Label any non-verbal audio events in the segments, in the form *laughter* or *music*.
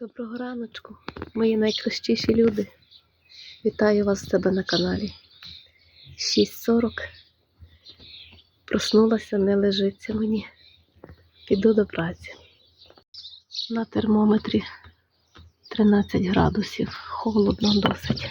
Доброго раночку, мої найкращіші люди. Вітаю вас в себе на каналі. 6.40. Проснулася, не лежиться мені. Піду до праці. На термометрі 13 градусів. Холодно досить.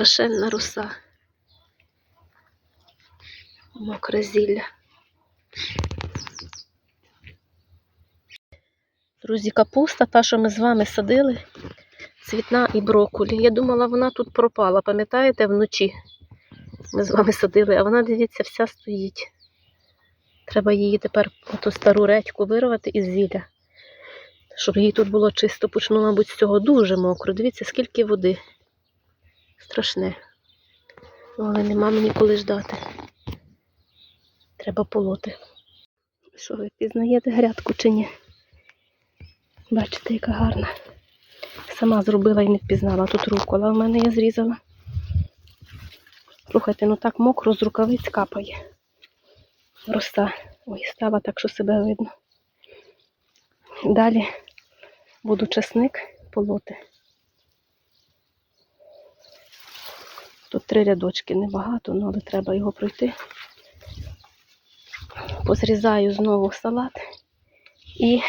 Страшенна роса. Мокре зілля. Друзі, капуста, та, що ми з вами садили, цвітна і брокколі. Я думала, вона тут пропала. Пам'ятаєте, вночі ми з вами садили, а вона, дивіться, вся стоїть. Треба її тепер оту стару редьку вирвати із зілля. Щоб їй тут було чисто, почну, мабуть, з цього дуже мокро. Дивіться, скільки води. Страшне. Але нема мені коли ждати. Треба полоти. Що ви пізнаєте грядку чи ні? Бачите, яка гарна. Сама зробила і не впізнала. Тут рукола в мене я зрізала. Слухайте, ну так мокро з рукавиць капає. Роса. Ой, става так, що себе видно. Далі буду чесник полоти. Тут три рядочки небагато, ну, але треба його пройти. Позрізаю знову салат і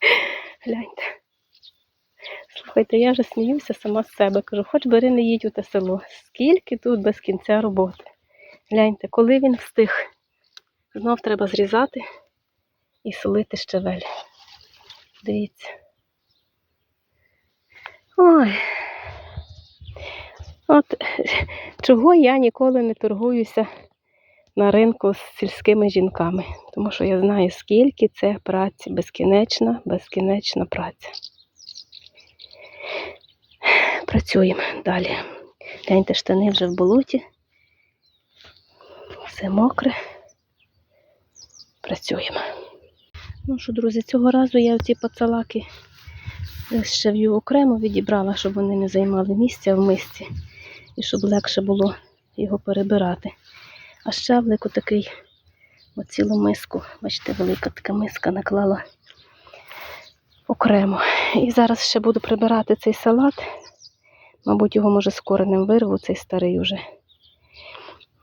*laughs* гляньте. Слухайте, я вже сміюся сама з себе. Кажу, хоч бери не їдь у те село. Скільки тут без кінця роботи. Гляньте, коли він встиг, знов треба зрізати і солити щавель. Дивіться. Ой. От *laughs* чого я ніколи не торгуюся на ринку з сільськими жінками, тому що я знаю, скільки це праці, безкінечна, безкінечна праця. *sighs* Працюємо далі. Гляньте, штани вже в болоті. Все мокре. Працюємо. Ну що, друзі, цього разу я ці пацалаки ще в'ю окремо відібрала, щоб вони не займали місця в мисці і щоб легше було його перебирати. А щавлику такий оцілу миску, бачите, велика така миска наклала окремо. І зараз ще буду прибирати цей салат. Мабуть, його може з коренем вирву, цей старий уже.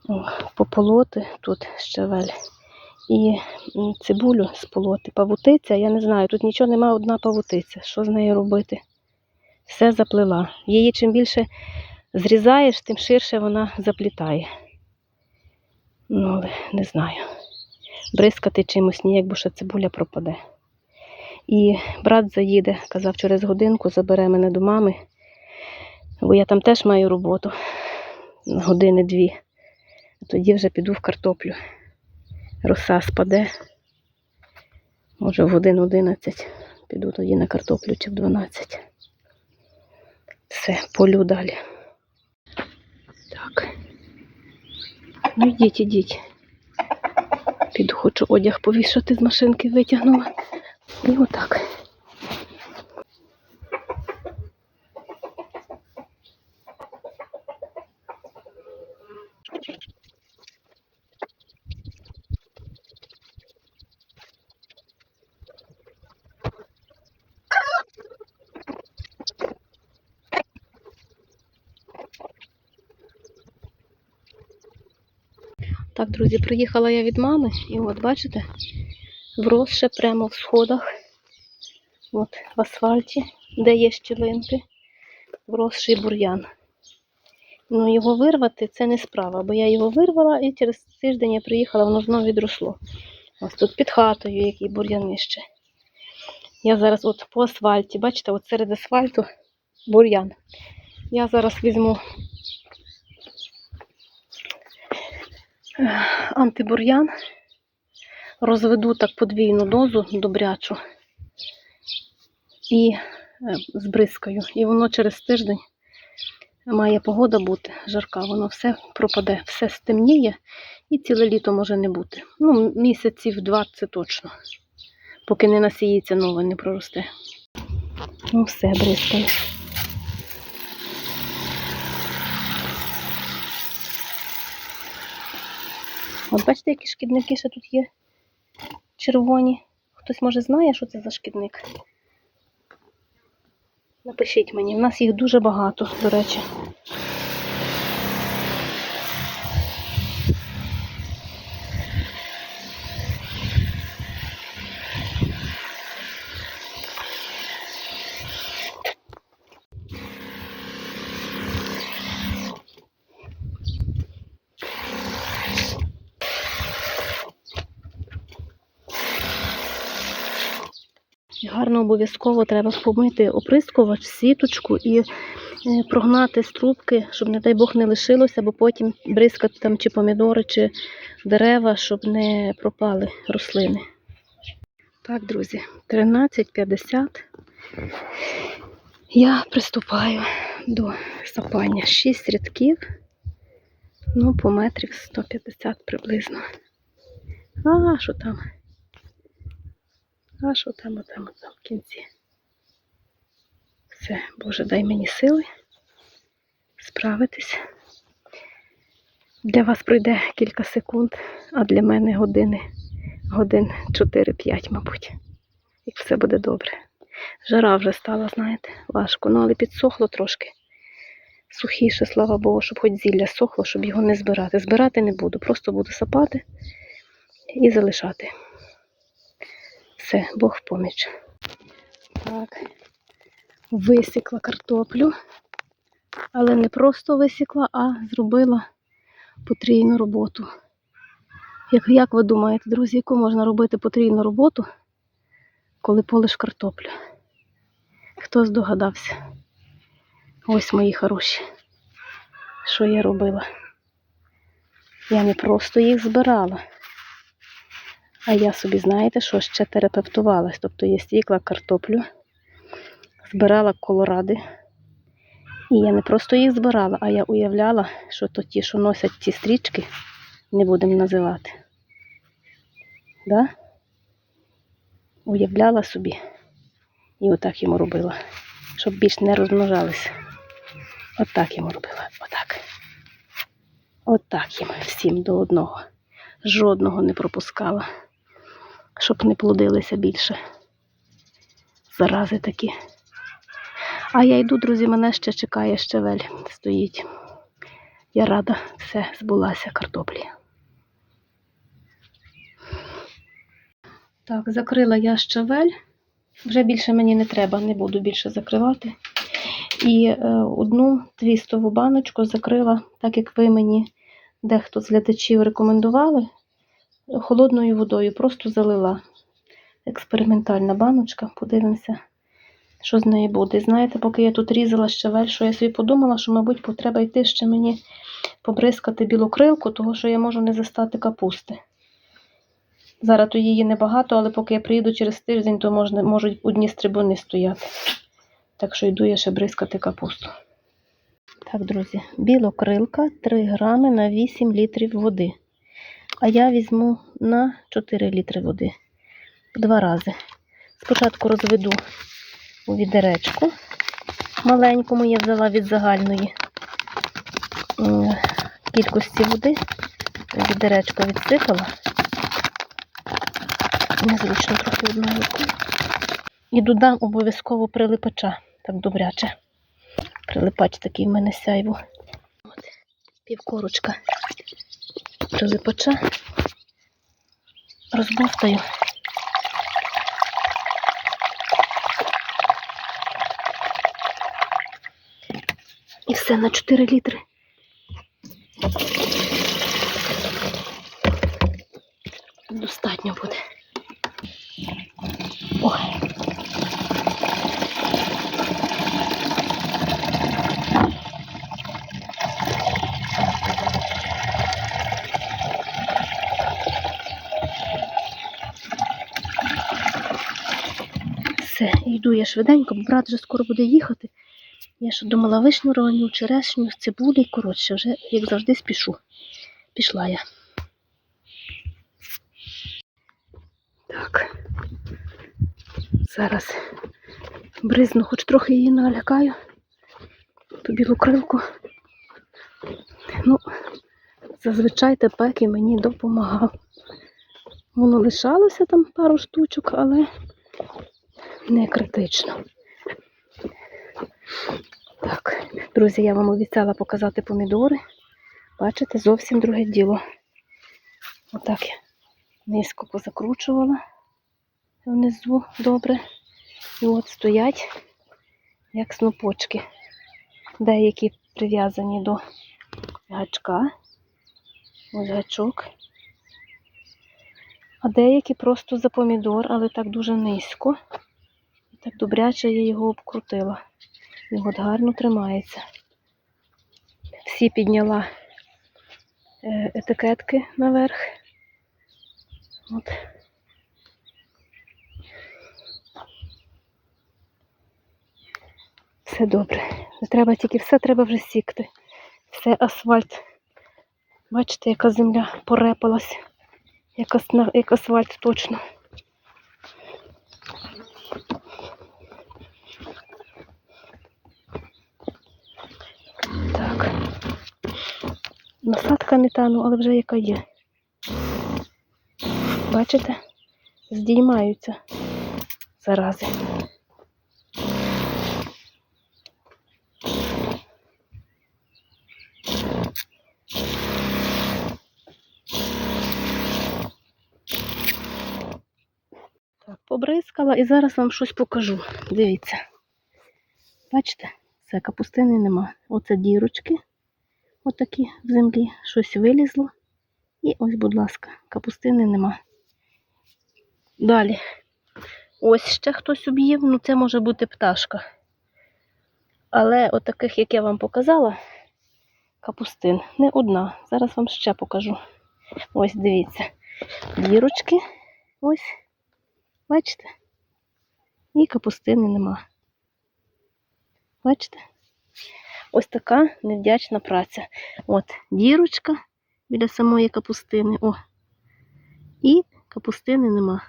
О, Пополоти тут щавель. І цибулю сполоти. Павутиця, я не знаю, тут нічого немає, одна павутиця. Що з нею робити? Все заплила. Її чим більше зрізаєш, тим ширше вона заплітає. Ну, але не знаю. Бризкати чимось ніяк, бо ще цибуля пропаде. І брат заїде, казав, через годинку забере мене до мами, бо я там теж маю роботу на години-дві. Тоді вже піду в картоплю. Роса спаде. Може в 1.11 піду тоді на картоплю чи в 12. Все, полю далі. Так. Ну йдіть, ідіть. Піду, хочу одяг повішати з машинки, витягнула. І отак. Так, друзі, приїхала я від мами, і от бачите, вросше прямо в сходах, от в асфальті, де є щілинки, вросший бур'ян. Ну, його вирвати це не справа, бо я його вирвала і через тиждень я приїхала, воно знову відросло. Ось тут під хатою, який бур'янище. Я зараз от по асфальті, бачите, от серед асфальту бур'ян. Я зараз візьму Е, антибур'ян. Розведу так подвійну дозу добрячу і е, збризкаю. І воно через тиждень має погода бути жарка, воно все пропаде, все стемніє і ціле літо може не бути. Ну, місяців два це точно, поки не насіється нове, не проросте. Ну, все, бризкаю. От бачите, які шкідники ще тут є червоні. Хтось може знає, що це за шкідник? Напишіть мені, в нас їх дуже багато, до речі. Гарно обов'язково треба помити оприскувач, сіточку і е, прогнати з трубки, щоб, не дай Бог, не лишилося, бо потім бризкати там чи помідори, чи дерева, щоб не пропали рослини. Так, друзі, 13.50. Я приступаю до сапання. 6 рядків, ну, по метрів 150 приблизно. А, що там? А що там, отам, отам в кінці? Все, Боже, дай мені сили справитись. Для вас пройде кілька секунд, а для мене години, годин 4-5, мабуть. Як все буде добре. Жара вже стала, знаєте, важко. Ну, але підсохло трошки. Сухіше, слава Богу, щоб хоч зілля сохло, щоб його не збирати. Збирати не буду, просто буду сапати і залишати. Все, Бог поміч. Так, висікла картоплю, але не просто висікла, а зробила потрійну роботу. Як, як ви думаєте, друзі, яку можна робити потрійну роботу, коли полиш картоплю? Хто здогадався? Ось мої хороші. Що я робила? Я не просто їх збирала. А я собі, знаєте, що ще терапевтувалась. Тобто я стікла картоплю, збирала колоради. І я не просто їх збирала, а я уявляла, що то ті, що носять ці стрічки, не будемо називати. Да? Уявляла собі. І отак йому робила, щоб більш не розмножалися. Отак йому робила. Отак. Отак їм всім до одного. Жодного не пропускала щоб не плодилися більше. Зарази такі. А я йду, друзі, мене ще чекає щавель. Стоїть. Я рада, все збулася картоплі. Так, закрила я щавель. Вже більше мені не треба, не буду більше закривати. І е, одну твістову баночку закрила, так як ви мені дехто з глядачів рекомендували холодною водою просто залила. Експериментальна баночка, подивимося, що з неї буде. Знаєте, поки я тут різала щавель, що я собі подумала, що, мабуть, потреба йти ще мені побризкати білокрилку, того що я можу не застати капусти. Зараз то її небагато, але поки я приїду через тиждень, то можна, можуть одні стрибуни стояти. Так що йду я ще бризкати капусту. Так, друзі, білокрилка 3 грами на 8 літрів води. А я візьму на 4 літри води. Два рази. Спочатку розведу у відеречку. Маленькому я взяла від загальної кількості води. Відеречко відсипала. Незручно трохи одною рукою. І додам обов'язково прилипача. Так добряче. Прилипач такий в мене сяйво. От, півкорочка прилипача. Розбовтаю. І все на 4 літри. Достатньо буде. Ой. Все, йду я швиденько, бо брат вже скоро буде їхати. Я ще думала вишню ранню, черешню, цибулі, коротше, вже, як завжди, спішу. Пішла я. Так. Зараз бризну, хоч трохи її налякаю. Ту білу крилку. Ну, зазвичай тепеки мені допомагав. Воно лишалося там пару штучок, але не критично. Так, друзі, я вам обіцяла показати помідори. Бачите, зовсім друге діло. Отак я низько позакручувала внизу добре. І от стоять, як снопочки. Деякі прив'язані до гачка. Ось гачок. А деякі просто за помідор, але так дуже низько. Так добряче я його обкрутила. І от гарно тримається. Всі підняла е, етикетки наверх. От. Все добре. Не треба тільки все треба вже сікти. Все асфальт. Бачите, яка земля порепалась. Як асфальт точно. Так. Насадка не та, ну, але вже яка є. Бачите? Здіймаються зарази. Так, побризкала і зараз вам щось покажу. Дивіться. Бачите, це капустини нема. Оце дірочки. Отакі в землі. Щось вилізло. І ось, будь ласка, капустини нема. Далі. Ось ще хтось об'їв, ну це може бути пташка. Але отаких, як я вам показала, капустин не одна. Зараз вам ще покажу. Ось дивіться. Дірочки. Ось. Бачите? І капустини нема. Бачите? Ось така невдячна праця. От дірочка біля самої капустини. О. І капустини нема.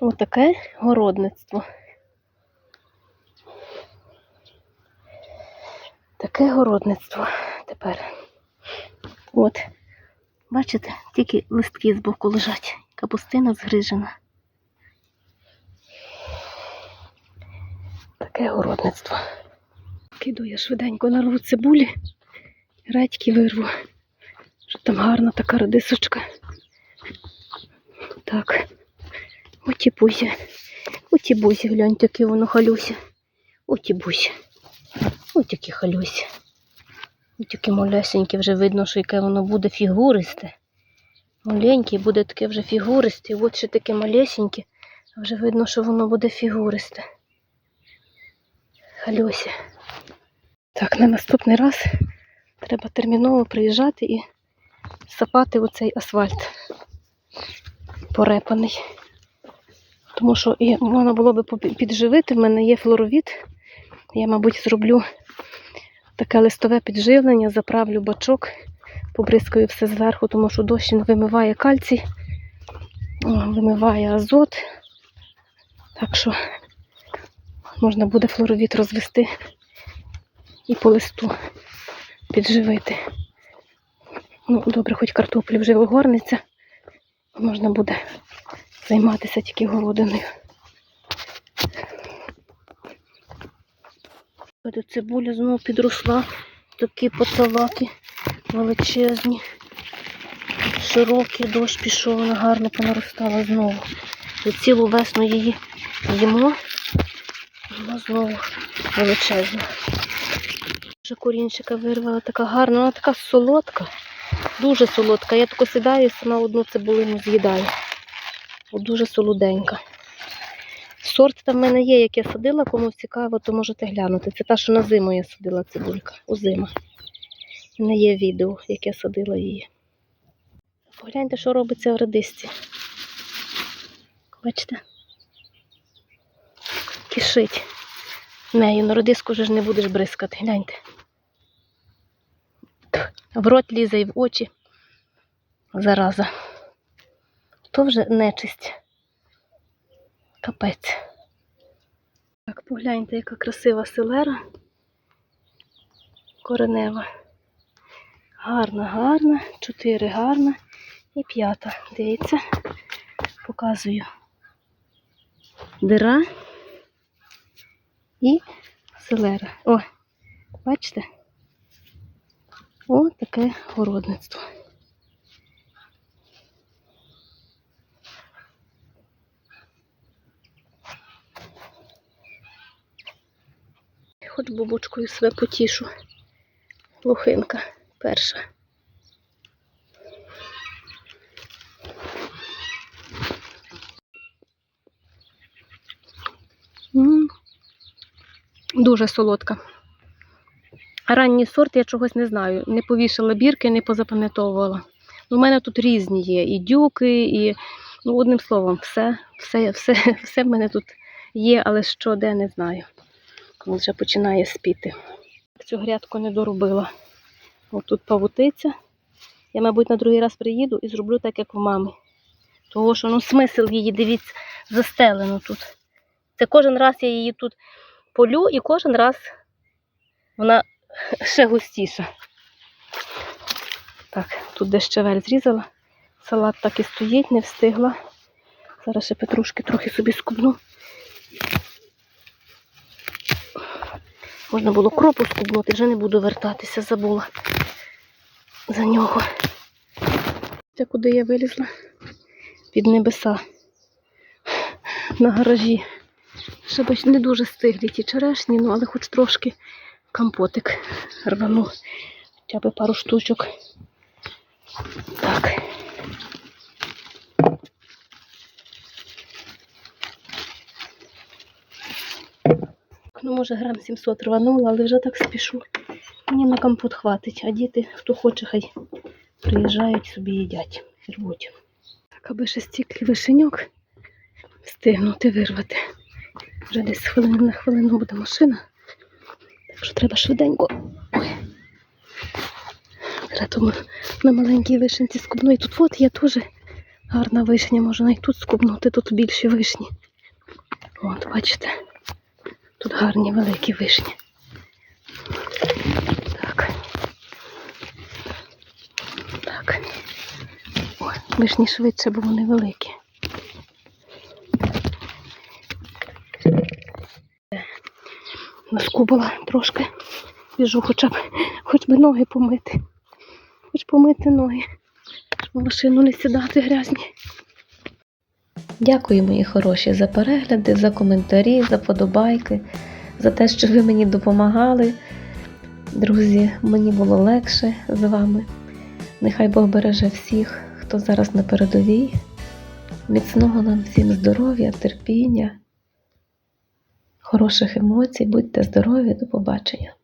Отаке городництво. Таке городництво тепер. От. Бачите, тільки листки збоку лежать. Капустина згрижена. Таке городництво. Киду я швиденько нарву цибулі, редьки вирву. Що там гарна така радисочка. Так. Оті бузі. Оті бузі, гляньте, яке воно халюся. Оті бузі. Ось які халюся. Ось таке малесеньке, вже видно, що яке воно буде фігуристе. Маленький буде таке вже фігуристе. І От ще таке малесеньке, а вже видно, що воно буде фігуристе. Халюся. Так, на наступний раз треба терміново приїжджати і сапати оцей асфальт порепаний. Тому що і можна було би підживити. В мене є флоровід. Я, мабуть, зроблю таке листове підживлення, заправлю бачок, побризкаю все зверху, тому що дощ він вимиває кальцій, вимиває азот. Так що можна буде флоровід розвести і по листу підживити. Ну, добре, хоч картоплі вже огорнеться. Можна буде займатися тільки городиною. Цибуля знову підросла. Такі поталаки величезні, широкі, дощ пішов, вона гарно понаростала знову. І цілу весну її їмо. Вона знову величезна. Вже корінчика вирвала, така гарна, вона така солодка, дуже солодка. Я тако сідаю і сама одну цибулину з'їдаю. Дуже солоденька. Сорт там в мене є, як я садила, кому цікаво, то можете глянути. Це та, що на зиму я садила цибулька, озима. У мене є відео, як я садила її. Погляньте, що робиться в радисці. Бачите? Кишить. Нею на радиску вже ж не будеш бризкати, гляньте. В рот лізе і в очі. Зараза. То вже нечисть. Капець. Так, погляньте, яка красива селера. Коренева. Гарна, гарна. Чотири гарна. І п'ята. Дивіться. Показую. Дира і селера. О, бачите? О, таке городництво. Хоч бабочкою себе потішу. Лохинка перша. М, Дуже солодка. Ранній сорт я чогось не знаю. Не повішала бірки, не позапам'ятовувала. У мене тут різні є. І дюки, і ну, одним словом, все, все, все, все в мене тут є, але що де не знаю. Коли вже починає спіти. Цю грядку не доробила. Ось тут павутиця. Я, мабуть, на другий раз приїду і зроблю так, як у мами. Того, що ну, смисл її, дивіться, застелено тут. Це кожен раз я її тут полю і кожен раз вона *laughs* ще густіша. Так, тут дещавель зрізала. Салат так і стоїть, не встигла. Зараз ще петрушки трохи собі скубну. Можна було кропу скубнути, вже не буду вертатися, забула за нього. Це куди я вилізла? Під небеса. На гаражі. Ще бач, не дуже стиглі ті черешні, ну але хоч трошки компотик рвану. Хоча б пару штучок. Так. Ну, може, грам 700 рванула, але вже так спішу. Мені на компот хватить, а діти, хто хоче, хай приїжджають собі їдять. Рвуть. Так, аби ще стільки вишеньок встигнути вирвати. Вже десь з хвилини на хвилину буде машина. Так що треба швиденько. Ой. Тому на маленькій вишенці скубну. І тут от є теж гарна вишня, можна і тут скубнути, тут більші вишні. От, бачите. Тут гарні великі вишні. Так. Так. О, вишні швидше, бо вони великі. Наскубала трошки. Біжу хоча б, хоч би ноги помити. Хоч помити ноги. Щоб машину не сідати грязні. Дякую, мої хороші, за перегляди, за коментарі, за подобайки, за те, що ви мені допомагали. Друзі, мені було легше з вами. Нехай Бог береже всіх, хто зараз на передовій. Міцного нам всім здоров'я, терпіння, хороших емоцій, будьте здорові, до побачення.